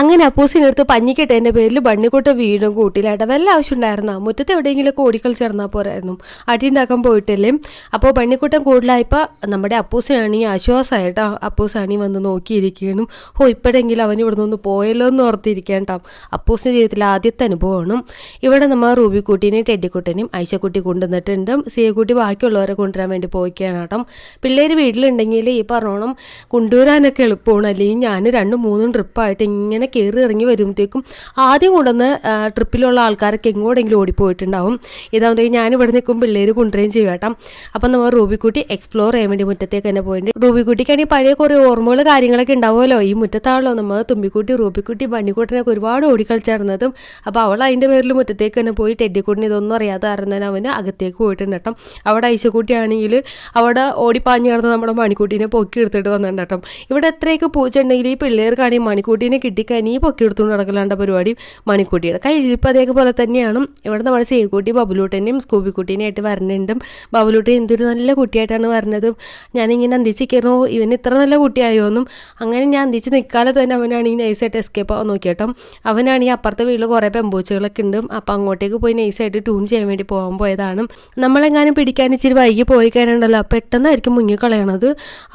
അങ്ങനെ അപ്പൂസിനെടുത്ത് പഞ്ഞിക്കെട്ട് എന്റെ പേരിൽ ബണ്ണിക്കൂട്ട വീടും കൂട്ടിലായിട്ട് വല്ല ആവശ്യം ഉണ്ടായിരുന്നോ മുറ്റത്ത് എവിടെയെങ്കിലും ഓടിക്കളിച്ച് നടന്നാൽ പോരായിരുന്നു. അടി ഉണ്ടാക്കാൻ പോയിട്ടല്ലേ? അപ്പോൾ ബണ്ണിക്കൂട്ടം കൂടുതലായപ്പോൾ നമ്മുടെ അപ്പൂസിനാണെങ്കിൽ ആശ്വാസമായിട്ടോ അപ്പൂസാണി വന്ന് നോക്കിയിരിക്കണം ഓ ഇപ്പോഴെങ്കിലും അവൻ ഇവിടെ നിന്ന് പോയല്ലോ എന്ന് ഓർത്തിരിക്കാൻ കേട്ടോ. അപ്പൂസിന്റെ ജീവിതത്തിലെ ആദ്യത്തെ അനുഭവമാണ്. ഇവിടെ നമ്മൾ റൂബിക്കുട്ടീനെയും ടെഡിക്കുട്ടീനെയും ഐശക്കുട്ടി കൊണ്ടുവന്നിട്ടുണ്ട്. സിയക്കുട്ടി ബാക്കിയുള്ളവരെ കൊണ്ടുവരാൻ വേണ്ടി പോയിക്കാണ് കേട്ടോ. പിള്ളേർ വീട്ടിലുണ്ടെങ്കിൽ ഈ പറഞ്ഞോണം കൊണ്ടുവരാനൊക്കെ എളുപ്പമാണ്. അല്ലെങ്കിൽ ഞാൻ രണ്ടും മൂന്നും ട്രിപ്പായിട്ട് ഇങ്ങനെ കയറി ഇറങ്ങി വരുമ്പോഴത്തേക്കും ആദ്യം കൊണ്ടുവന്ന് ട്രിപ്പിലുള്ള ആൾക്കാരൊക്കെ എങ്ങോട്ടെങ്കിലും ഓടിപ്പോയിട്ടുണ്ടാവും. ഇതാകുമ്പോഴത്തേക്കും ഞാൻ ഇവിടെ നിൽക്കും പിള്ളേർ കൊണ്ടുവരികയും ചെയ്യും കേട്ടോ. അപ്പം നമ്മൾ റൂബിക്കുട്ടി എക്സ്പ്ലോർ ചെയ്യാൻ വേണ്ടി മുറ്റത്തേക്ക് തന്നെ പോയിട്ട് റൂബിക്കുട്ടിക്കാണെങ്കിൽ പഴയ കുറേ ഓർമ്മകൾ കാര്യങ്ങളൊക്കെ ഉണ്ടാവുമല്ലോ. ഈ മുറ്റത്താണല്ലോ നമ്മൾ തുമ്പിക്കുട്ടി റൂബിക്കുട്ടി ബണ്ണിക്കുട്ടനൊക്കെ ഒരുപാട് ഓടിക്കളിച്ചിരുന്നതും അപ്പോൾ അവൾ അതിന്റെ പേരിൽ മുറ്റത്തേക്ക് തന്നെ പോയി ടെഡിക്കുട്ടിന് ഇതൊന്നും അറിയാതെ അറിഞ്ഞാൽ അവന് അകത്തേക്ക് പോയിട്ടുണ്ട് കേട്ടോ. അവിടെ ഐശക്കുട്ടിയാണെങ്കിൽ അവിടെ ഓടിപ്പാഞ്ഞ് കിടന്ന് നമ്മുടെ മണിക്കുട്ടീനെ പൊക്കി എടുത്തിട്ട് വന്നിട്ടുണ്ട് കേട്ടോ. ഇവിടെ എത്രയൊക്കെ പൂച്ച ഈ പിള്ളേർക്കാണെങ്കിൽ മണിക്കുട്ടീനെ കിട്ടിക്കഴിഞ്ഞ് നീ പൊക്കി എടുത്തുകൊണ്ട് നടക്കലാണ്ട പരിപാടി മണിക്കുട്ടിയുടെ. കയ്യിരിപ്പ് അതേപോലെ തന്നെയാണ്. ഇവിടെ നമ്മുടെ സേക്കുട്ടി ബബുലൂട്ടനെയും സ്കൂബിക്കുട്ടീനെ ആയിട്ട് വരണുണ്ടും. ബബുലൂട്ടി എന്തൊരു നല്ല കുട്ടിയായിട്ടാണ് വരുന്നത് ഞാനിങ്ങനെ അന്തിച്ചിരിക്കുന്നു ഇവൻ ഇത്ര നല്ല കുട്ടിയായോ എന്നും അങ്ങനെ ഞാൻ അന്തിച്ച് നിൽക്കാതെ തന്നെ അവനാണെങ്കിൽ നൈസായിട്ട് എസ്കേപ്പ് ആവാൻ അവനാണ് ഈ അപ്പുറത്തെ വീട്ടിൽ കുറേ പെമ്പൂച്ചകളൊക്കെ ഉണ്ട് അപ്പോൾ അങ്ങോട്ടേക്ക് പോയി നൈസായിട്ട് ട്യൂൺ ചെയ്യാൻ വേണ്ടി പോകാൻ പോയതാണ്. നമ്മളെങ്ങാനും പിടിക്കാൻ ഇച്ചിരി വൈകി പോയി കഴിഞ്ഞുണ്ടല്ലോ പെട്ടെന്നായിരിക്കും മുങ്ങിക്കളയണത്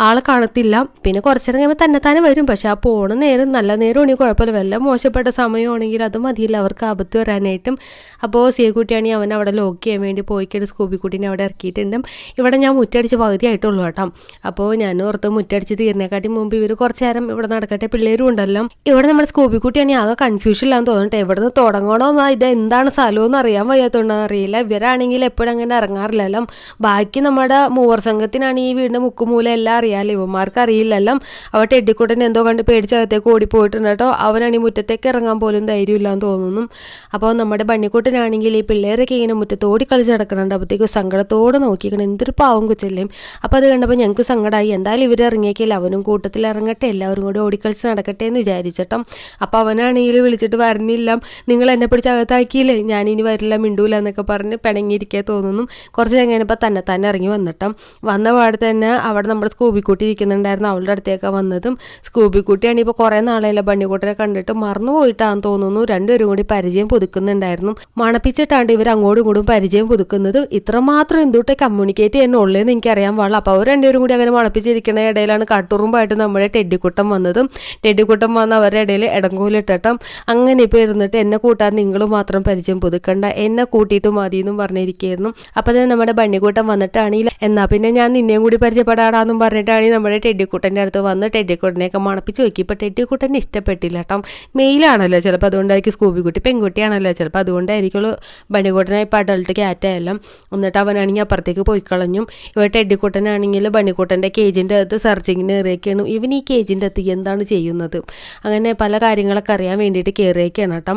ആളെ കാണത്തില്ല. പിന്നെ കുറച്ചു നേരം കഴിയുമ്പോൾ തന്നെ തന്നെ വരും. പക്ഷേ ആ പോണ നേരം നല്ല നേരമാണെങ്കിൽ കുഴപ്പമില്ല. വല്ല മോശപ്പെട്ട സമയമാണെങ്കിൽ അത് മതിയില്ല. അവർക്ക് ആപത്ത് വരാനായിട്ടും. അപ്പോൾ സിയക്കുട്ടിയാണെങ്കിൽ അവൻ അവിടെ ലോക്ക് ചെയ്യാൻ വേണ്ടി പോയിക്കിട്ട് സ്കൂബി കുട്ടീനെ അവിടെ ഇറക്കിയിട്ടുണ്ട്. ഇവിടെ ഞാൻ മുറ്റടിച്ച് പകുതി ആയിട്ടുള്ളൂ കേട്ടോ. അപ്പോൾ ഞാൻ ഓർത്ത് മുറ്റടിച്ച് തീർന്നേക്കാട്ടി മുമ്പ് ഇവർ കുറച്ച് നേരം ഇവിടെ നടക്കട്ടെ പിള്ളേരും ഉണ്ടല്ലോ. ഇവിടെ നമ്മുടെ സ്കൂബി കുട്ടിയാണെങ്കിൽ ആകെ കൺഫ്യൂഷൻ ഇല്ലാന്ന് തോന്നട്ടെ എവിടെ നിന്ന് തുടങ്ങണോ എന്നാൽ ഇത്? എന്താണ് സ്ഥലമെന്ന് അറിയാൻ വയ്യാത്തതുകൊണ്ടാണ് അറിയില്ല. ഇവരാണെങ്കിൽ എപ്പോഴും അങ്ങനെ ഇറങ്ങാറില്ലല്ലോ. ബാക്കി നമ്മുടെ മൂവർ സംഘത്തിനാണ് ഈ വീടിന്റെ മുക്കുമൂല എല്ലാം അറിയാമല്ലോ ഇവന്മാർക്ക് അറിയില്ലല്ലോ. അവ ടെഡിക്കുട്ടൻ എന്തോ കണ്ട് പേടിച്ചകത്തേക്ക് ഓടിപ്പോയിട്ടുണ്ട് കേട്ടോ. അവനാണെങ്കിൽ മുറ്റത്തേക്ക് ഇറങ്ങാൻ പോലും ധൈര്യമില്ലാന്ന് തോന്നുന്നു. അപ്പോൾ നമ്മുടെ ബണ്ണിക്കുട്ടനാണെങ്കിൽ ഈ പിള്ളേരൊക്കെ ഇങ്ങനെ മുറ്റത്ത് ഓടിക്കളിച്ച് നടക്കുന്നുണ്ട്. അപ്പോഴത്തേക്ക് സങ്കടത്തോടെ നോക്കിക്കണം എന്തൊരു പാവം കൊച്ചല്ലേ. അപ്പോൾ അത് കണ്ടപ്പോൾ ഞങ്ങൾക്ക് സങ്കടമായി. എന്തായാലും ഇവർ ഇറങ്ങിയേക്കില്ല. അവനും കൂട്ടത്തിൽ ഇറങ്ങട്ടെ. എല്ലാവരും കൂടി ഓടിക്കളിച്ച് നടക്കട്ടെ എന്ന് വിചാരിച്ചിട്ടോ അപ്പോൾ അവനാണെങ്കിൽ വിളിച്ചിട്ട് വരണില്ല. നിങ്ങൾ എന്നെ പിടിച്ച് അകത്താക്കിയില്ലേ? ഞാനിനി വരില്ല മിണ്ടൂല എന്നൊക്കെ പറഞ്ഞ് പിണങ്ങിയിരിക്കാൻ തോന്നുന്നു. കുറച്ച് കഴിഞ്ഞപ്പോൾ തന്നെ തന്നെ ഇറങ്ങി വന്നിട്ടും വന്ന പാടെ തന്നെ അവിടെ നമ്മുടെ സ്കൂബിക്കുട്ടി ഇരിക്കുന്നുണ്ടായിരുന്നു. അവളുടെ അടുത്തേക്കാണ് വന്നതും. സ്കൂബിക്കുട്ടിയാണ് ഇപ്പോൾ കുറേ നാളെയല്ല ബണ്ണിക്കുട്ടനെ കണ്ടിട്ട് മറന്നു പോയിട്ടാന്ന് തോന്നുന്നു. രണ്ടുപേരും കൂടി പരിചയം പുതുക്കുന്നുണ്ടായിരുന്നു. മണപ്പിച്ചിട്ടാണ്ട് ഇവർ അങ്ങോട്ടും കൂടും പരിചയം പുതുക്കുന്നത്. ഇത്രമാത്രം എന്തുട്ടെ കമ്മ്യൂണിക്കേറ്റ് ചെയ്യുന്നുള്ളതെന്ന് എനിക്കറിയാൻ പാടില്ല. അപ്പോൾ അവർ രണ്ടുപേരും കൂടി അങ്ങനെ മണപ്പിച്ചിരിക്കുന്ന ഇടയിലാണ് കട്ടുറുമ്പായിട്ട് നമ്മുടെ ടെഡിക്കുട്ടം വന്നതും. ടെഡിക്കുട്ടം വന്ന അവരുടെ ഇടയിൽ ഇടങ്കോലിട്ടട്ടം. അങ്ങനെ ഇപ്പോൾ ഇരുന്നിട്ട് എന്നെ കൂട്ടാൻ നിങ്ങൾ മാത്രം പരിചയം പുതുക്കണ്ട. എന്നെ കൂട്ടിയിട്ട് മതി എന്നും പറഞ്ഞിരിക്കുകയായിരുന്നു. അപ്പോൾ തന്നെ നമ്മുടെ ബണ്ണിക്കൂട്ടം വന്നിട്ടാണെങ്കിൽ എന്നാൽ പിന്നെ ഞാൻ നിന്നെയും കൂടി പരിചയപ്പെടാടാന്നും പറഞ്ഞിട്ടാണെങ്കിൽ നമ്മുടെ ടെഡിക്കുട്ടന്റെ അടുത്ത് വന്ന് ടെഡിക്കുട്ടനെയൊക്കെ മണപ്പിച്ച് നോക്കി. ഇപ്പോൾ ടെഡിക്കുട്ടനെ ഇഷ്ടപ്പെട്ടില്ല. കേട്ടോ മെയിലാണല്ലോ ചിലപ്പോൾ അതുകൊണ്ടായിരിക്കും സ്കൂബി കുട്ടി പെൺകുട്ടിയാണല്ലോ. ചിലപ്പോൾ അതുകൊണ്ടായിരിക്കുള്ളൂ ബണ്ണിക്കുട്ടനെ ഇപ്പോൾ അഡൾട്ട് ക്യാറ്റായാലും എന്നിട്ട് അവനാണെങ്കിൽ അപ്പുറത്തേക്ക് പോയി കളഞ്ഞു ഇവിടെ ടെഡിക്കുട്ടനാണെങ്കിൽ ബണ്ണിക്കുട്ടന്റെ കേജിന്റെ അകത്ത് സെർച്ചിങ്ങിന് കയറിയൊക്കെയാണ്. ഇവൻ ഈ കേജിന്റെ അകത്ത് എന്താണ് ചെയ്യുന്നത്? അങ്ങനെ പല കാര്യങ്ങളൊക്കെ അറിയാൻ വേണ്ടിയിട്ട് കയറിയൊക്കെയാണ് കേട്ടോ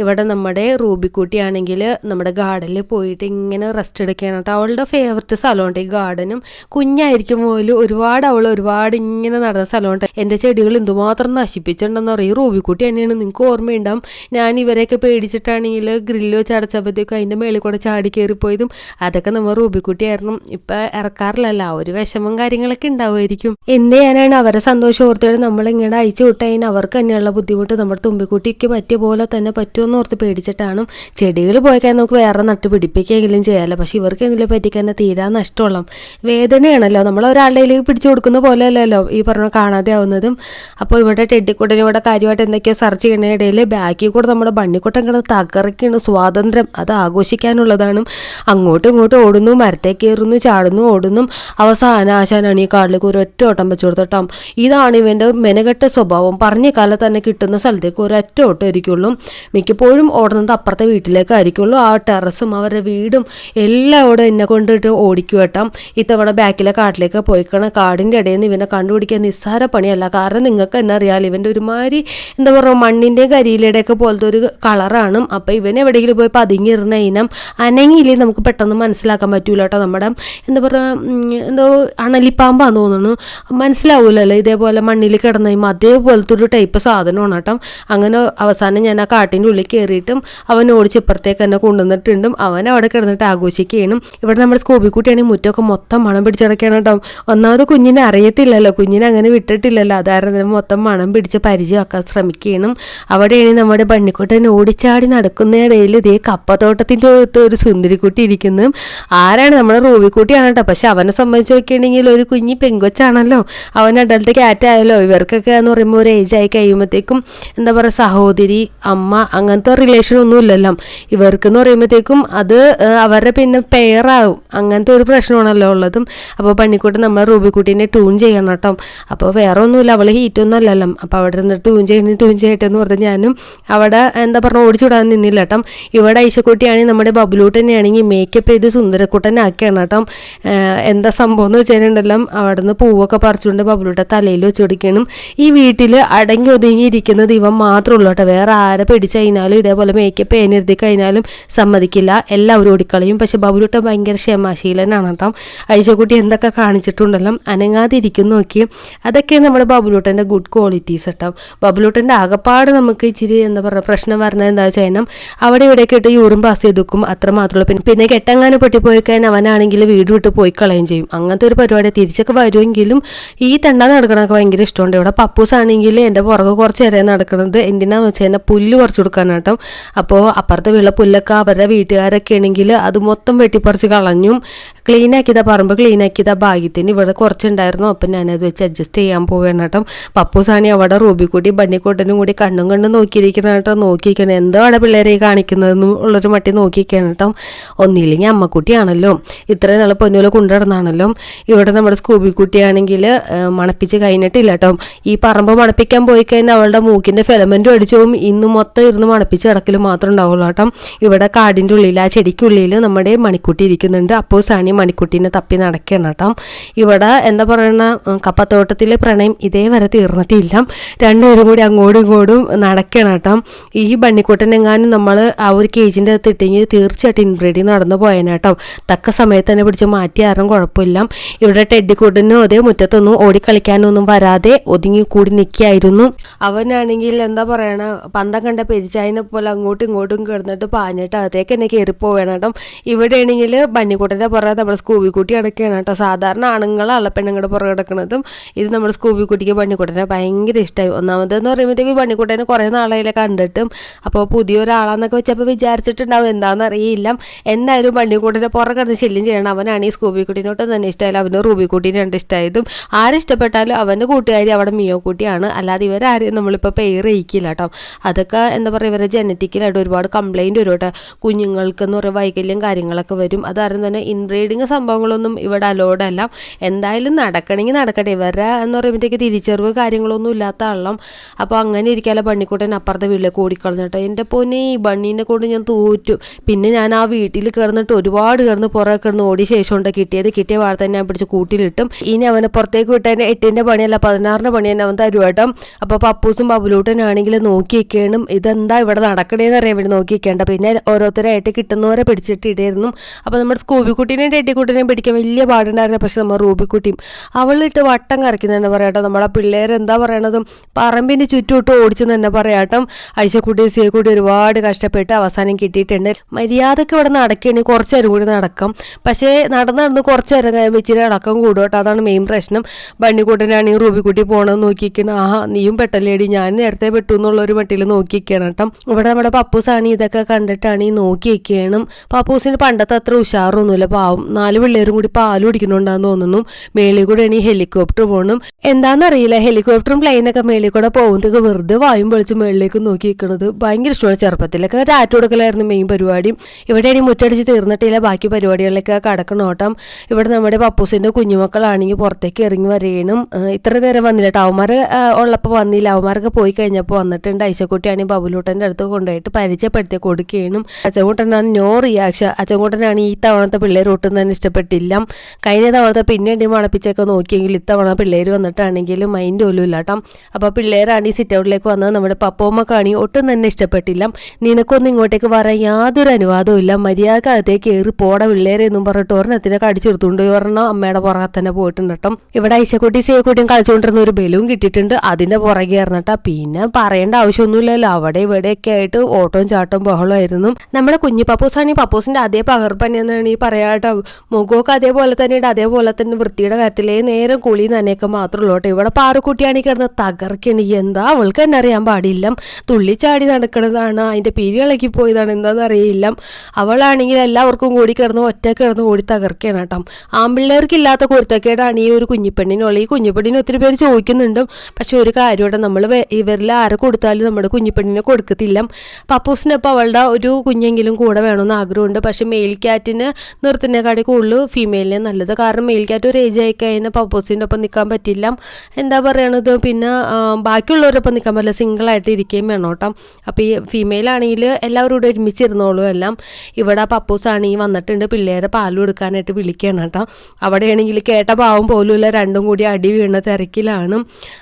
ഇവിടെ നമ്മുടെ റൂബിക്കുട്ടിയാണെങ്കിൽ നമ്മുടെ ഗാർഡനിൽ പോയിട്ട് ഇങ്ങനെ റെസ്റ്റ് എടുക്കുകയാണ് കേട്ടോ അവളുടെ ഫേവററ്റ് സ്ഥലമുണ്ട് ഈ ഗാർഡനും കുഞ്ഞായിരിക്കും പോലും ഒരുപാട് അവൾ ഒരുപാട് ഇങ്ങനെ നടന്ന സ്ഥലമുണ്ട്. എന്റെ ചെടികൾ എന്തുമാത്രം നശിപ്പിച്ചിട്ടുണ്ടെന്ന് പറയും റൂബിക്കുട്ടി തന്നെയാണ്. നിങ്ങൾക്ക് ഓർമ്മയുണ്ടാവും. ഞാൻ ഇവരെയൊക്കെ പേടിച്ചിട്ടാണെങ്കിൽ ഗ്രില്ല് വെച്ച് അടച്ചപ്പോഴത്തേക്കും അതിന്റെ മേളിൽ കൂടെ ചാടി കയറിപ്പോയതും അതൊക്കെ നമ്മൾ റൂബിക്കുട്ടിയായിരുന്നു ഇപ്പം ഇറക്കാറില്ലല്ലോ. ആ ഒരു വിഷമം കാര്യങ്ങളൊക്കെ ഉണ്ടാവുമായിരിക്കും. എന്ത് ചെയ്യാനാണ് അവരെ സന്തോഷം ഓർത്തോടെ നമ്മളിങ്ങനെ അയച്ചു വിട്ടതിന് അവർക്ക് തന്നെയുള്ള ബുദ്ധിമുട്ട് നമ്മുടെ തുമ്പിക്കുട്ടിക്ക് പറ്റിയ പോലെ തന്നെ പറ്റുമെന്ന് ഓർത്ത് പേടിച്ചിട്ടാണ് ചെടികൾ പോയിക്കാൻ നമുക്ക് വേറെ നട്ട് പിടിപ്പിക്കുകയെങ്കിലും ചെയ്യാമല്ലോ പക്ഷെ ഇവർക്ക് എന്തെങ്കിലും പറ്റിക്കാൻ തീരാ നഷ്ടമുള്ള. വേദനയാണല്ലോ. നമ്മൾ ഒരാളുടെ പിടിച്ചു കൊടുക്കുന്ന പോലെ അല്ലല്ലോ ഈ പറഞ്ഞ കാണാതെ ആവുന്നതും. അപ്പോൾ ഇവിടെ ടെഡിക്കുട്ടനും ഇവിടെ കാര്യമായിട്ട് എന്തൊക്കെയോ സെർച്ച് ചെയ്യുന്ന ഇടയിൽ ബാക്കിൽ കൂടെ നമ്മുടെ ബണ്ണിക്കുട്ടൻ കിടന്ന് തകർക്കാണ് സ്വാതന്ത്ര്യം. അത് ആഘോഷിക്കാനുള്ളതാണ്. അങ്ങോട്ടും ഇങ്ങോട്ടും ഓടുന്നു മരത്തെ കയറുന്നു ചാടുന്നു ഓടുന്നു. അവസാന ആശാനാണ് ഈ കാട്ടിലേക്ക് ഒറ്റ ഓട്ടം വെച്ചു കൊടുത്തോട്ടം ഇതാണ് ഇവന്റെ മെനകെട്ട സ്വഭാവം. പറഞ്ഞ കാലത്ത് തന്നെ കിട്ടുന്ന സ്ഥലത്തേക്ക് ഒറ്റ ഓട്ടം ആയിരിക്കുള്ളൂ. മിക്കപ്പോഴും ഓടുന്നത് അപ്പുറത്തെ വീട്ടിലേക്കായിരിക്കുള്ളൂ. ആ ടെറസും അവരുടെ വീടും എല്ലാം അവിടെ എന്നെ കൊണ്ടിട്ട് ഓടിക്കുവട്ടം ഇത്തവണ ബാക്കിലെ കാട്ടിലേക്ക് പോയിക്കണം. കാടിന്റെ ഇടയിൽ നിന്ന് ഇവനെ കണ്ടുപിടിക്കാൻ നിസ്സാര പണിയല്ല. കാരണം നിങ്ങൾക്ക് എന്നറിയാൽ ഇവന്റെ ഒരുമാതിരി എന്താ പറയുക മണ്ണിന്റെ കരിയിലയുടെയൊക്കെ പോലത്തെ ഒരു കളറാണ്. അപ്പോൾ ഇവൻ എവിടെയെങ്കിലും പോയി പതുങ്ങിയിരുന്ന ഇനം അനങ്ങിയില്ലേ നമുക്ക് പെട്ടെന്ന് മനസ്സിലാക്കാൻ പറ്റൂല കേട്ടോ നമ്മുടെ എന്താ പറയുക എന്തോ അണലിപ്പാമ്പാന്ന് തോന്നുന്നു. മനസ്സിലാവൂലല്ലോ? ഇതേപോലെ മണ്ണിൽ കിടന്ന കഴിയുമ്പോൾ അതേപോലത്തെ ഒരു ടൈപ്പ് സാധനമാണ് കേട്ടോ. അങ്ങനെ അവസാനം ഞാൻ ആ കാട്ടിന്റെ ഉള്ളിൽ കയറിയിട്ടും അവൻ ഓടിച്ച് ഇപ്പുറത്തേക്ക് തന്നെ കൊണ്ടുവന്നിട്ടുണ്ടും അവൻ അവിടെ കിടന്നിട്ട് ആഘോഷിക്കുകയാണ്. ഇവിടെ നമ്മുടെ സ്കോബിക്കുട്ടിയാണെങ്കിൽ മുറ്റമൊക്കെ മൊത്തം മണം പിടിച്ചിടക്കുകയാണ് കേട്ടോ. ഒന്നാമത് കുഞ്ഞിനെ അറിയത്തില്ലല്ലോ. കുഞ്ഞിനെ അങ്ങനെ വിട്ടിട്ടില്ലല്ലോ. അതായത് മൊത്തം മണം പിടിച്ച് പരിചയമൊക്കെ ശ്രമിക്കണം അവിടെയാണ് നമ്മുടെ പണ്ണിക്കോട്ടൻ ഓടിച്ചാടി നടക്കുന്നതിടയിൽ ഇതേ കപ്പത്തോട്ടത്തിന്റെ അകത്ത് ഒരു സുന്ദരിക്കുട്ടി ഇരിക്കുന്നു. ആരാണ് നമ്മുടെ റൂബിക്കുട്ടിയാണ് കേട്ടോ പക്ഷെ അവനെ സംബന്ധിച്ച് നോക്കുകയാണെങ്കിൽ ഒരു കുഞ്ഞി പെങ്കൊച്ചാണല്ലോ. അവൻ അഡൽട്ട് ക്യാറ്റ് ആയല്ലോ ഇവർക്കൊക്കെ എന്ന് പറയുമ്പോൾ ഒരു ഏജ് ആയി കഴിയുമ്പോഴത്തേക്കും എന്താ പറയുക സഹോദരി അമ്മ അങ്ങനത്തെ റിലേഷൻ ഒന്നും ഇല്ലല്ലോ. ഇവർക്കെന്ന് പറയുമ്പോഴത്തേക്കും അത് അവരുടെ പിന്നെ പെയറാവും അങ്ങനത്തെ ഒരു പ്രശ്നമാണല്ലോ ഉള്ളതും. അപ്പോൾ പണിക്കൂട്ട് നമ്മൾ റൂബിക്കുട്ടീനെ ട്യൂൺ ചെയ്യണം കേട്ടോ. അപ്പോൾ വേറെ ഒന്നുമില്ല അവൾ ഹീറ്റൊന്നും അല്ലല്ലോ. അപ്പോൾ അവിടെ നിന്ന് ട്യൂൺ ചെയ്യണേ ട്യൂൺ ചെയ്യട്ടെ എന്ന് പറഞ്ഞ് ഞാനും അവിടെ എന്താ പറഞ്ഞാൽ ഓടിച്ചുവിടാൻ നിന്നില്ല കേട്ടോ. ഇവിടെ ഐശക്കുട്ടിയാണെങ്കിൽ നമ്മുടെ ബബ്ലൂട്ടനെയാണെങ്കിൽ മേക്കപ്പ് ചെയ്ത് സുന്ദരക്കുട്ടനാക്കിയാണ് കേട്ടോ. എന്താ സംഭവം എന്ന് വെച്ചിട്ടുണ്ടല്ലോ അവിടെ നിന്ന് പൂവൊക്കെ പറിച്ചുകൊണ്ട് ബബ്ലൂട്ട തലയിൽ വെച്ച് കൊടുക്കണം ഈ വീട്ടിൽ അടങ്ങി ഒതുങ്ങിയിരിക്കുന്നത് ഇവൻ മാത്രമേ ഉള്ളൂ കേട്ടോ. വേറെ ആരെ പിടിച്ചു കഴിഞ്ഞാലും ഇതേപോലെ മേക്കപ്പ് ചെയ്യാനിരുത്തി കഴിഞ്ഞാലും സമ്മതിക്കില്ല. എല്ലാവരും ഓടിക്കളയും. പക്ഷെ ബബ്ലൂട്ട ഭയങ്കര ക്ഷമാശീലനാണ് കേട്ടോ. ഐശക്കുട്ടി എന്തൊക്കെ കാണിച്ചിട്ടുണ്ടല്ലോ അനങ്ങാതിരിക്കും നോക്കി. അതൊക്കെയാണ് നമ്മുടെ ബബ്ലൂട്ടന്റെ ഗുഡ് ക്വാളിറ്റീസ് കേട്ടോ. ബബുലൂട്ടന്റെ ആകപ്പാട് നമുക്ക് ഇച്ചിരി എന്താ പറയുക പ്രശ്നം വരുന്നത് എന്താ വെച്ചാൽ കഴിഞ്ഞാൽ അവിടെ ഇവിടെയൊക്കെ ഇട്ട് യൂറും പാസ് ചെയ്ത് വെക്കും അത്ര മാത്രമേ പിന്നെ പിന്നെ കെട്ടങ്ങാനും പൊട്ടിപ്പോയി കഴിഞ്ഞാൽ അവനാണെങ്കിൽ വീട് വിട്ട് പോയി കളയും ചെയ്യും. അങ്ങനത്തെ ഒരു പരിപാടി തിരിച്ചൊക്കെ വരുമെങ്കിലും ഈ തെണ്ട നടക്കണമൊക്കെ ഭയങ്കര ഇഷ്ടമുണ്ട്. ഇവിടെ പപ്പൂസ് ആണെങ്കിൽ എന്റെ പുറകെ കുറച്ച് നേരം നടക്കുന്നത് എന്തിനാന്ന് വെച്ച് കഴിഞ്ഞാൽ പുല്ല് കുറച്ച് കൊടുക്കാനാട്ടം അപ്പോൾ അപ്പുറത്തെ വീട്ടിലെ പുല്ലൊക്കെ അവരുടെ വീട്ടുകാരൊക്കെ ആണെങ്കിൽ അത് മൊത്തം വെട്ടിപ്പറിച്ച് കളഞ്ഞും ക്ലീൻ ആക്കിയതാ പറമ്പ് ക്ലീൻ ആക്കിയതാ ഭാഗ്യത്തിന് ഇവിടെ കുറച്ചുണ്ടായിരുന്നു. അപ്പം ഞാനത് വെച്ച് അഡ്ജസ്റ്റ് ചെയ്യാൻ പോവുകയാണ് കേട്ടോ. പപ്പൂസാണി അവിടെ റൂബിക്കൂട്ടി ബണ്ണിക്കൂട്ടനും കൂടി കണ്ണും കണ്ടും നോക്കിയിരിക്കണം കേട്ടോ. നോക്കിയിരിക്കണം എന്തോ അവിടെ പിള്ളേരെ കാണിക്കുന്നതെന്നും ഉള്ളൊരു മട്ടി നോക്കിയിരിക്കണം കേട്ടോ. ഒന്നില്ലെങ്കിൽ അമ്മക്കുട്ടിയാണല്ലോ. ഇത്രയും നാൾ പൊന്നുപോലെ കൊണ്ടുനടന്നാണല്ലോ ഇവിടെ നമ്മുടെ സ്കൂബി കുട്ടിയാണെങ്കിൽ മണപ്പിച്ച് കഴിഞ്ഞിട്ടില്ല കേട്ടോ. ഈ പറമ്പ് മണപ്പിക്കാൻ പോയി കഴിഞ്ഞാൽ അവളുടെ മൂക്കിന്റെ ഫിലമെന്റും അടിച്ചു പോകും ഇന്ന് മൊത്തം ഇരുന്ന് മണപ്പിച്ച് കിടക്കൽ മാത്രം ഉണ്ടാവുള്ളൂ കേട്ടോ. ഇവിടെ കാടിന്റെ ഉള്ളിൽ ആ ചെടിക്കുള്ളിൽ നമ്മുടെ മണിക്കുട്ടി ഇരിക്കുന്നുണ്ട്. അപ്പോൾ സാണി മണിക്കുട്ടീനെ തപ്പി നടക്കുകയാണ് കേട്ടോ. ഇവിടെ എന്താ പറയുന്ന കപ്പത്തോട്ടത്തിലെ പ്രണയം ഇതേവരെ തീർന്നിട്ടില്ല. രണ്ടുപേരും കൂടി അങ്ങോട്ടും ഇങ്ങോട്ടും നടക്കണം കേട്ടോ. ഈ ബണ്ണിക്കുട്ടനെങ്ങാനും നമ്മൾ ആ ഒരു കേജിന്റെ അകത്ത് ഇട്ടെങ്കിൽ തീർച്ചയായിട്ടും ഇൻബ്രീഡിങ് നടന്നു പോയേനെ കേട്ടോ. തക്ക സമയത്ത് തന്നെ പിടിച്ച് മാറ്റി ആരും കുഴപ്പമില്ല. ഇവിടെ ടെഡിക്കൂട്ടനും അതേ മുറ്റത്തൊന്നും ഓടിക്കളിക്കാനൊന്നും വരാതെ ഒതുങ്ങി കൂടി നിൽക്കായിരുന്നു അവനാണെങ്കിൽ എന്താ പറയണ പന്തം കണ്ട പെരിച്ചായനെ പോലെ അങ്ങോട്ടും ഇങ്ങോട്ടും കിടന്നിട്ട് പാഞ്ഞിട്ട് അകത്തേക്ക് എന്നെ കയറിപ്പോവേണം കേട്ടോ. ഇവിടെ ആണെങ്കിൽ ബണ്ണിക്കുട്ടന്റെ പുറകെ നമ്മുടെ സ്കൂബി കുട്ടി അടക്കുകയാണ് കേട്ടോ. സാധാരണ ആണുങ്ങളാണ് പെണ്ണുങ്ങളുടെ പുറകെ കിടക്കുന്നതും ഇത് നമ്മുടെ സ്കൂബി കുട്ടിക്ക് പണിക്കൂട്ടനെ ഭയങ്കര ഇഷ്ടമായി ഒന്നാമതെന്ന് പറയുമ്പോഴത്തേക്ക് പണിക്കൂട്ടനെ കുറേ നാളായില്ല കണ്ടിട്ടും. അപ്പോൾ പുതിയൊരാളാന്നൊക്കെ വെച്ചപ്പോൾ വിചാരിച്ചിട്ടുണ്ടാവും എന്താണെന്ന് അറിയില്ല എന്തായാലും ബണ്ണിക്കുട്ടനെ പുറകെ കിടന്ന് ശല്യം ചെയ്യണം. അവനാണ് ഈ സ്കൂബി കുട്ടീനോട്ട് തന്നെ ഇഷ്ടമായില്ല അവന് റൂബി കുട്ടീനെ കണ്ട് ഇഷ്ടമായതും ആരിഷ്ടപ്പെട്ടാലും അവന്റെ കൂട്ടുകാരി അവിടെ മിയോ കുട്ടിയാണ് അല്ലാതെ ഇവരാരെയും നമ്മളിപ്പോൾ പേര് ചെയ്യിക്കില്ല കേട്ടോ. അതൊക്കെ എന്താ പറയുക ഇവരെ ജനറ്റിക്കലായിട്ട് ഒരുപാട് കംപ്ലൈന്റ് വരും കേട്ടോ. കുഞ്ഞുങ്ങൾക്ക് എന്ന് പറയുക വൈകല്യം കാര്യങ്ങളൊക്കെ വരും. അതാരും തന്നെ ഇൻബ്രീഡിങ് സംഭവങ്ങളൊന്നും ഇവിടെ അലോഡ് അല്ല. എന്തായാലും നടക്കണമെങ്കിൽ നടക്കട്ടെ. ഇവരുടെ എന്ന് പറയുമ്പോഴത്തേക്ക് തിരിച്ചറിവ് കാര്യങ്ങളൊന്നും ഇല്ലാത്ത ആളാം അപ്പോൾ അങ്ങനെ ഇരിക്കാല ബണ്ണിക്കൂട്ടൻ അപ്പുറത്തെ വീട്ടിലേക്ക് ഓടിക്കളഞ്ഞിട്ടോ എന്റെ പൊന്നെ ഈ ബണ്ണീനെ കൊണ്ട് ഞാൻ തൂറ്റു. പിന്നെ ഞാൻ ആ വീട്ടിൽ കിടന്നിട്ട് ഒരുപാട് കിടന്ന് പുറകെ കിടന്ന് ഓടിയ ശേഷം ഉണ്ട് കിട്ടിയത്. കിട്ടിയ വാഴ തന്നെ ഞാൻ പിടിച്ച് കൂട്ടിലിട്ടും. ഇനി അവനെ പുറത്തേക്ക് വിട്ടതിന് എട്ടിന്റെ പണിയല്ല പതിനാറിന്റെ പണി തന്നെ അവൻ തരുവാട്ടോ അപ്പോൾ പപ്പൂസും ബബുലൂട്ടനാണെങ്കിൽ നോക്കി വെക്കണം ഇതെന്താ ഇവിടെ നടക്കണേന്ന് അറിയാൻ വേണ്ടി നോക്കി വെക്കേണ്ട പിന്നെ ഓരോരുത്തരായിട്ട് കിട്ടുന്നവരെ പിടിച്ചിട്ട് ഇടായിരുന്നു അപ്പോൾ നമ്മുടെ സ്കൂബിക്കുട്ടീനെയും ടെട്ടിക്കുട്ടീനെയും പിടിക്കാൻ വലിയ പാടുണ്ടായിരുന്നു. പക്ഷെ നമ്മൾ റൂബിക്കുട്ടിയും അവളിട്ട് വട്ടം കറക്കുന്നതെന്ന് പറയാട്ടോ നമ്മളെ പിള്ളേർ എന്താ പറയണതും പറമ്പിന് ചുറ്റുവിട്ട് ഓടിച്ചു തന്നെ പറയാട്ടോ ഐശക്കുട്ടി സിയക്കുട്ടി ഒരുപാട് കഷ്ടപ്പെട്ട് അവസാനം കിട്ടിയിട്ടുണ്ട്. മര്യാദയ്ക്ക് ഇവിടെ നടക്കുകയാണെങ്കിൽ കുറച്ച് നേരം കൂടി നടക്കാം. പക്ഷേ നടന്ന് നടന്ന് കുറച്ച് നേരം കഴിയുമ്പോൾ ഇച്ചിരി അടക്കം കൂടും കേട്ടോ. അതാണ് മെയിൻ പ്രശ്നം. ബണ്ണിക്കുട്ടനാണെങ്കിൽ റൂബിക്കുട്ടി പോകണമെന്ന് നോക്കിയിരിക്കണം ആഹാ നീയും പെട്ടല്ലേടി. ഞാൻ നേരത്തെ പെട്ടു എന്നുള്ള ഒരു മട്ടിൽ നോക്കിയിരിക്കണം കേട്ടോ. ഇവിടെ നമ്മുടെ പപ്പൂസാണ് ഇതൊക്കെ കണ്ടിട്ടാണ് ഈ നോക്കി വെക്കണം പപ്പൂസിന് പണ്ടത്തെ അത്ര ഉഷാറൊന്നുമില്ല. പാവം. നാല് പിള്ളേരും കൂടി പാൽ കുടിക്കുന്നുണ്ടാന്ന് തോന്നുന്നു. മേളിൽ കൂടെ ഇനി ഹെലികോപ്റ്റർ പോകണം എന്താണെന്നറിയില്ല ഹെലികോപ്റ്ററും പ്ലെയിനൊക്കെ മേളിൽ കൂടെ പോകുന്നതൊക്കെ വെറുതെ വായും പൊളിച്ച് മേളിലേക്ക് നോക്കി നിൽക്കുന്നത് ഭയങ്കര ഇഷ്ടമാണ്. ചെറുപ്പത്തിലൊക്കെ ടാറ്റു കൊടുക്കലായിരുന്നു മെയിൻ പരിപാടി. ഇവിടെ ഇനി മുറ്റടിച്ച് തീർന്നിട്ടില്ല ബാക്കി പരിപാടികളിലൊക്കെ കടക്കണോട്ടം ഇവിടെ നമ്മുടെ പപ്പൂസിന്റെ കുഞ്ഞുമക്കളാണെങ്കിൽ പുറത്തേക്ക് ഇറങ്ങി വരേണം. ഇത്ര നേരം വന്നില്ല കേട്ടോ. ഉള്ളപ്പോൾ വന്നില്ല. അവന്മാരൊക്കെ പോയി കഴിഞ്ഞപ്പോൾ വന്നിട്ടുണ്ട്. ഐശക്കുട്ടിയാണെങ്കിൽ ബബുലൂട്ടന്റെ അടുത്ത് കൊണ്ടുപോയിട്ട് പരിചയപ്പെടുത്തി കൊടുക്കുകയും അച്ചൻകുട്ടനാണ് നോ റിയാക്ഷൻ അച്ചൻകുട്ടനാണ് ഈ തവണത്തെ പിള്ളേർ ഒട്ടും തന്നെ ഇഷ്ടപ്പെട്ടില്ല. കഴിഞ്ഞ തവണത്തെ പിന്നെ ടീം മണപ്പിച്ചൊക്കെ നോക്കിയെങ്കിൽ ഇത്തവണ പിള്ളേർ വന്നിട്ടാണെങ്കിലും മൈൻഡ് പോലും ഇല്ല കേട്ടോ. അപ്പോൾ പിള്ളേരാണ് ഈ സിറ്റ് ഔട്ടിലേക്ക് വന്നത്. നമ്മുടെ പപ്പോമ്മക്കാണി ഒട്ടും തന്നെ ഇഷ്ടപ്പെട്ടില്ല. നിനക്കൊന്നും ഇങ്ങോട്ടേക്ക് പറയാൻ യാതൊരു അനുവാദവും ഇല്ല. മര്യാദയ്ക്ക് അകത്തേക്ക് കയറി പോട പിള്ളേരെ എന്നും പറഞ്ഞിട്ട് ഒരെണ്ണത്തിനെ അടിച്ചെടുത്തുകൊണ്ട് ഒരെണ്ണം അമ്മയുടെ പുറകെ തന്നെ പോയിട്ടുണ്ട് കേട്ടോ. ഇവിടെ ഐശക്കുട്ടി സേക്കുട്ടിയും കളിച്ചുകൊണ്ടിരുന്ന ഒരു ബലൂൺ കിട്ടിയിട്ടുണ്ട്. അതിന്റെ പുറകെ ഇറന്നിട്ടാ പിന്നെ പറയേണ്ട ആവശ്യമൊന്നുമില്ലല്ലോ. അവിടെ ഇവിടെയൊക്കെ ആയിട്ട് ഓട്ടവും ചാട്ടവും ബഹളമായിരുന്നു നമ്മുടെ കുഞ്ഞു പപ്പൂസാണ് ഈ പപ്പൂസിന്റെ അതേ പകർപ്പ് തന്നെയാണ് ഈ പറയാട്ടോ മുഖമൊക്കെ അതേപോലെ തന്നെ ഉണ്ട് അതേപോലെ തന്നെ വൃത്തിയുടെ കാര്യത്തിലേ നേരം കുളി നനയൊക്കെ മാത്രമേ ഉള്ളൂ കേട്ടോ. ഇവിടെ പാറക്കുട്ടിയാണെങ്കിൽ കിടന്ന് തകർക്കണി എന്താ അവൾക്ക് തന്നെ അറിയാൻ പാടില്ല. തുള്ളിച്ചാടി നടക്കണതാണ് അതിന്റെ പിരി ഇളക്കി പോയതാണ്. എന്താണെന്ന് അറിയില്ല. അവളാണെങ്കിൽ എല്ലാവർക്കും കൂടി കിടന്ന് ഒറ്റ കിടന്ന് കൂടി തകർക്കുകയാണ് കേട്ടോ. ആമ്പിള്ളേർക്കില്ലാത്ത കുരുത്തക്കേടാണ് ഈ ഒരു കുഞ്ഞിപ്പെണ്ണിനുള്ള ഈ കുഞ്ഞിപ്പെണ്ണിന് ഒത്തിരി പേര് ചോദിക്കുന്നുണ്ട്. പക്ഷെ ഒരു കാര്യം ഇവിടെ നമ്മൾ ഇവരിൽ ആരെ കൊടുത്താലും നമ്മുടെ കുഞ്ഞിപ്പെണ്ണിനെ കൊടുക്കത്തില്ല. പപ്പൂസിനൊപ്പം അവളുടെ ഒരു കുഞ്ഞെങ്കിലും കൂടെ വേണമെന്ന് ആഗ്രഹമുണ്ട്. പക്ഷെ മെയിൽ ക്യാറ്റിന് നിർത്തുന്നതിനെക്കാട്ടി കൂടുതൽ ഫീമെയിലിനെ നല്ലത്. കാരണം മെയിൽ ക്യാറ്റ് ഒരു ഏജ് ആയി കഴിഞ്ഞാൽ പപ്പോസിന്റെ ഒപ്പം നിൽക്കാൻ പറ്റില്ല. എന്താ പറയണത്? പിന്നെ ബാക്കിയുള്ളവരൊപ്പം നിൽക്കാൻ പറ്റില്ല. സിംഗിളായിട്ട് ഇരിക്കുകയും വേണം കേട്ടോ. അപ്പോൾ ഈ ഫീമെയിൽ ആണെങ്കിൽ എല്ലാവരും കൂടെ ഒരുമിച്ചിരുന്നോളൂ എല്ലാം. ഇവിടെ പപ്പൂസ് ആണെങ്കിൽ വന്നിട്ടുണ്ട്. പിള്ളേരെ പാൽ കൊടുക്കാനായിട്ട് വിളിക്കുകയാണ് കേട്ടോ. അവിടെയാണെങ്കിൽ കേട്ട പാവം പോലുമില്ല. രണ്ടും കൂടി അടി വീണ തിരക്കിലാണ്.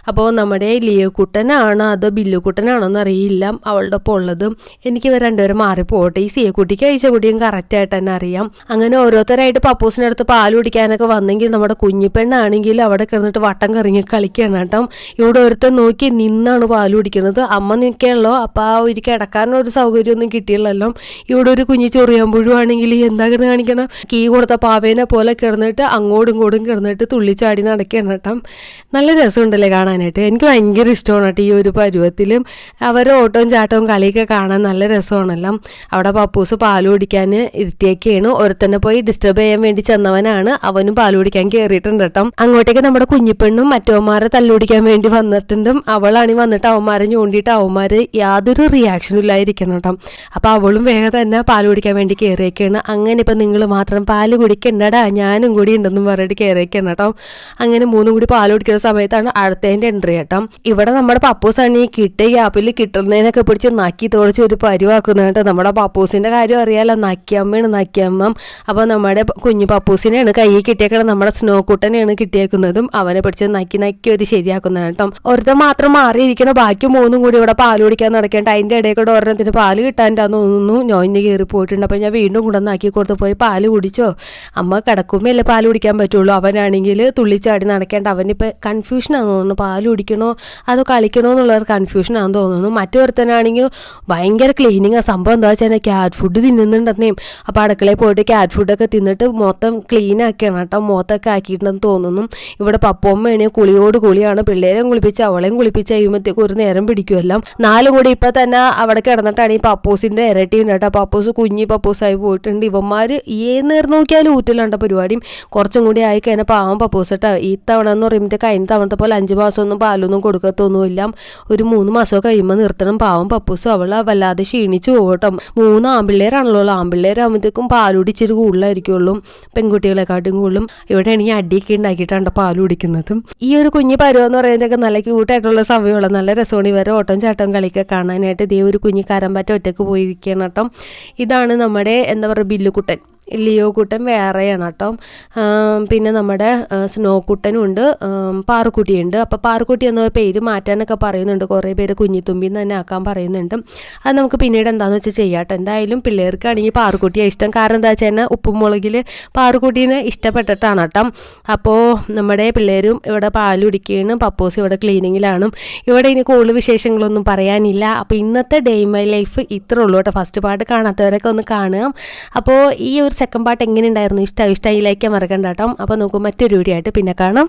അപ്പോൾ നമ്മുടെ ലിയക്കുട്ടനാണോ അതോ ബില്ലുക്കുട്ടനാണോ എന്നറിയില്ല. അവളുടെ ഒപ്പം ഉള്ളത്. എനിക്ക് ഇവർ രണ്ടുപേരും മാറിപ്പോട്ടെ. ഈ സിയക്കുട്ടിക്ക് അയച്ചക്കുട്ടിയും കറക്റ്റായിട്ട് തന്നെ അറിയാം. അങ്ങനെ ഓരോരുത്തരായിട്ട് പപ്പൂസിന്റെ അടുത്ത് പാൽ കുടിക്കാനൊക്കെ വന്നെങ്കിൽ നമ്മുടെ കുഞ്ഞിപ്പെണ്ണാണെങ്കിൽ അവിടെ കിടന്നിട്ട് വട്ടം കറങ്ങി കളിക്കുകയാണ് കേട്ടോ. ഇവിടെ ഒരുത്തൻ നോക്കി നിന്നാണ് പാൽ കുടിക്കുന്നത്. അമ്മ നിൽക്കുകയുള്ളൂ അപ്പോൾ ആ ഒരു കിടക്കാനൊരു സൗകര്യമൊന്നും കിട്ടിയില്ലല്ലോ. ഇവിടെ ഒരു കുഞ്ഞു ചൊറിയാമ്പുഴുവാണെങ്കിൽ എന്താ കിടന്ന് കാണിക്കണം? കീ കൊടുത്ത പാവേനെ പോലെ കിടന്നിട്ട് അങ്ങോട്ടും ഇങ്ങോട്ടും കിടന്നിട്ട് തുള്ളിച്ചാടി നടക്കുകയാണ് കേട്ടോ. നല്ല രസമുണ്ടല്ലേ കാണാനായിട്ട്. എനിക്ക് ഭയങ്കര ഇഷ്ടമാണ് കേട്ടോ ഈ ഒരു പരുവത്തിലും. അവരുടെ ഓട്ടവും ചാട്ടവും കളിയൊക്കെ കാണാൻ നല്ല രസമാണല്ലോ. അവിടെ പപ്പൂസ് പാൽ കുടിക്കാൻ ഇരുത്തിയൊക്കെയാണ് ഒരുത്തന്നെ പോയി ഡിസ്റ്റർബ് ചെയ്യാൻ വേണ്ടി ചെന്നവനാണ്. അവനും പാൽ കുടിക്കാൻ കയറിയിട്ടുണ്ട് കേട്ടോ. അങ്ങോട്ടേക്ക് നമ്മുടെ കുഞ്ഞിപ്പെണ്ണും മറ്റവന്മാരെ തല്ലുപിടിക്കാൻ വേണ്ടി വന്നിട്ടുണ്ടും. അവളാണ് വന്നിട്ട് അവന്മാരെ ഞൂണ്ടിയിട്ട് അവന്മാര് യാതൊരു റിയാക്ഷനും ഇല്ലായിരിക്കണം കേട്ടോ. അപ്പോൾ അവളും വേഗം തന്നെ പാൽ കുടിക്കാൻ വേണ്ടി കയറിയൊക്കെയാണ് അങ്ങനെ ഇപ്പം നിങ്ങൾ മാത്രം പാൽ കുടിക്കണ്ടടാ. ഞാനും കൂടി ഉണ്ടെന്നും പറഞ്ഞിട്ട് കയറിയൊക്കെയാണ് കേട്ടോ. അങ്ങനെ മൂന്നും കൂടി പാൽ കുടിക്കുന്ന സമയത്താണ് അടുത്തതിന്റെ എൻട്രി കേട്ടോ. ഇവിടെ നമ്മുടെ പപ്പൂസാണ് ഈ കിട്ടിയ ഗ്യാപ്പിൽ കിട്ടുന്നതിനൊക്കെ പിടിച്ച് നക്കി തുടച്ച് ഒരു പരിവാക്കുന്നത് കേട്ടോ. നമ്മുടെ പപ്പൂസിന്റെ കാര്യം അറിയാലോ. നക്കിയമ്മയാണ് നക്കിയമ്മ അപ്പോൾ നമ്മുടെ പ- കുഞ്ഞു പപ്പൂസിനെയാണ് കൈ കിട്ടിയേക്കുന്നത് നമ്മുടെ സ്നോ കുട്ടനെയാണ് കിട്ടിയേക്കുന്നതും അവനെ പിടിച്ച് നക്കി നക്കി ഒരു ശരിയാക്കുന്നതാണ് കേട്ടോ. ഒരുത്തൻ മാത്രം മാറിയിരിക്കണം ബാക്കി മൂന്നും കൂടി ഇവിടെ പാൽ കുടിക്കാൻ നടക്കേണ്ട. അതിന്റെ ഇടയിൽ കൂടെ ഒരെണ്ണത്തിന് പാൽ കിട്ടാന്റെ തോന്നുന്നു. ഇന്ന് കയറി പോയിട്ടുണ്ട്. അപ്പോൾ ഞാൻ വീണ്ടും കൊണ്ടുവന്നാക്കി കൊടുത്ത് പോയി പാൽ കുടിച്ചോ? അമ്മ കിടക്കുമ്പോഴല്ലേ പാൽ കുടിക്കാൻ പറ്റുള്ളൂ. അവനാണെങ്കിൽ തുള്ളിച്ചാടി നടക്കേണ്ട. അവനിപ്പോൾ കൺഫ്യൂഷനാണെന്ന് തോന്നുന്നു. പാൽ കുടിക്കണോ? അതോ കളിക്കണോ എന്നുള്ളൊരു കൺഫ്യൂഷനാണെന്ന് തോന്നുന്നു. മറ്റൊരുത്തനാണെങ്കിൽ ഭയങ്കര ക്ലീനിങ് ആ. സംഭവം എന്താ വെച്ചാൽ ക്യാറ്റ് ഫുഡ് തിന്നുന്നുണ്ടെന്നേയും അപ്പോൾ അടുക്കളയിൽ പോയിട്ട് ക്യാറ്റ് ഫുഡൊക്കെ തിന്നിട്ട് മൊത്തം ക്ലീൻ ആക്കിയാണ് കേട്ടോ. മുഖത്തൊക്കെ ആക്കിയിട്ടുണ്ടെന്ന് തോന്നുന്നു. ഇവിടെ പപ്പമ്മയാണെങ്കിൽ കുളിയോട് കുളിയാണ് പിള്ളേരെയും കുളിപ്പിച്ച് അവളെയും കുളിപ്പിച്ച് കഴിയുമ്പോഴത്തേക്ക് ഒരു നേരം പിടിക്കുമല്ലോ. നാലും കൂടി ഇപ്പം തന്നെ അവിടെ കിടന്നിട്ടാണ് ഈ പപ്പൂസിന്റെ ഇരട്ടി ഉണ്ട് കേട്ടോ. പപ്പൂസ് കുഞ്ഞി പപ്പൂസായി പോയിട്ടുണ്ട്. ഇവന്മാർ ഏത് നേരം നോക്കിയാലും ഊറ്റലുണ്ട് പരിപാടിയും. കുറച്ചും കൂടി ആയി കഴിഞ്ഞാൽ പാവം പപ്പൂസ് കേട്ടോ. ഈ തവണ എന്ന് പറയുമ്പോഴത്തേക്ക് കഴിഞ്ഞ തവണത്തെ പോലെ അഞ്ച് മാസമൊന്നും പാലൊന്നും കൊടുക്കത്തൊന്നുമില്ല. ഒരു മൂന്ന് മാസമൊക്കെ കഴിയുമ്പോൾ നിർത്തണം. പാവം പപ്പൂസ് അവളെ വല്ലാതെ ക്ഷീണിച്ചു പോകട്ടോ മൂന്ന് ആമ്പിള്ളേരാണല്ലോ ആമ്പിള്ളേരാകുമ്പോഴത്തേക്കും പാലുടി ഇച്ചിരി കൂടുതലായിരിക്കുള്ളൂ പെൺകുട്ടികളെക്കാട്ടും കൂടുതലും ഇവിടെ ആണെങ്കിൽ അടിയൊക്കെ ഉണ്ടാക്കിയിട്ടാണ് പാൽ കുടിക്കുന്നതും. ഈ ഒരു കുഞ്ഞു പരുവം എന്ന് പറയുന്നതൊക്കെ നല്ല ക്യൂട്ടായിട്ടുള്ള സമയമുള്ള നല്ല രസമാണ്. ഇവരെ ഓട്ടം ചാട്ടം കളിയൊക്കെ കാണാനായിട്ട് ഇതേ ഒരു കുഞ്ഞു കാരമ്പാറ്റ ഒറ്റയ്ക്ക് പോയിരിക്കണം കേട്ടോ. ഇതാണ് നമ്മുടെ എന്താ പറയുക ബില്ലുക്കുട്ടൻ ലിയോ കുട്ടൻ വേറെയാണ് കേട്ടോ. പിന്നെ നമ്മുടെ സ്നോ കുട്ടനും ഉണ്ട് ആം, പാറുക്കുട്ടിയുണ്ട്. അപ്പോൾ പാറുക്കുട്ടി എന്ന പേര് മാറ്റാനൊക്കെ പറയുന്നുണ്ട്. കുറേ പേര് കുഞ്ഞിത്തുമ്പി തന്നെ ആക്കാൻ പറയുന്നുണ്ട്. അത് നമുക്ക് പിന്നീട് എന്താണെന്ന് വെച്ചാൽ ചെയ്യാട്ടോ എന്തായാലും പിള്ളേർക്കാണെങ്കിൽ പാറുക്കുട്ടിയെ ഇഷ്ടം. കാരണം എന്താ വെച്ചാൽ ഉപ്പും മുളകിൽ പാറുക്കുട്ടീനെ ഇഷ്ടപ്പെട്ടിട്ടാണ് കേട്ടോ. അപ്പോൾ നമ്മുടെ പിള്ളേരും ഇവിടെ പാൽ കുടിക്കുകയാണ്. പപ്പോസ് ഇവിടെ ക്ലീനിങ്ങിലാണ്. ഇവിടെ ഇനി കൂടുതൽ വിശേഷങ്ങളൊന്നും പറയാനില്ല. അപ്പോൾ ഇന്നത്തെ ഡേ മൈ ലൈഫ് ഇത്രേ ഉള്ളൂ കേട്ടോ. ഫസ്റ്റ് പാർട്ട് കാണാത്തവരൊക്കെ ഒന്ന് കാണുക. അപ്പോൾ ഈ ഒരു സെക്കൻഡ് പാർട്ട് എങ്ങനെ ഉണ്ടായിരുന്നു ഇഷ്ടമായി ഇഷ്ടമായി ലൈക്കാൻ മറക്കണ്ട കേട്ടോ. അപ്പോൾ നമുക്ക് മറ്റൊരു വീഡിയോ ആയിട്ട് പിന്നെ കാണാം.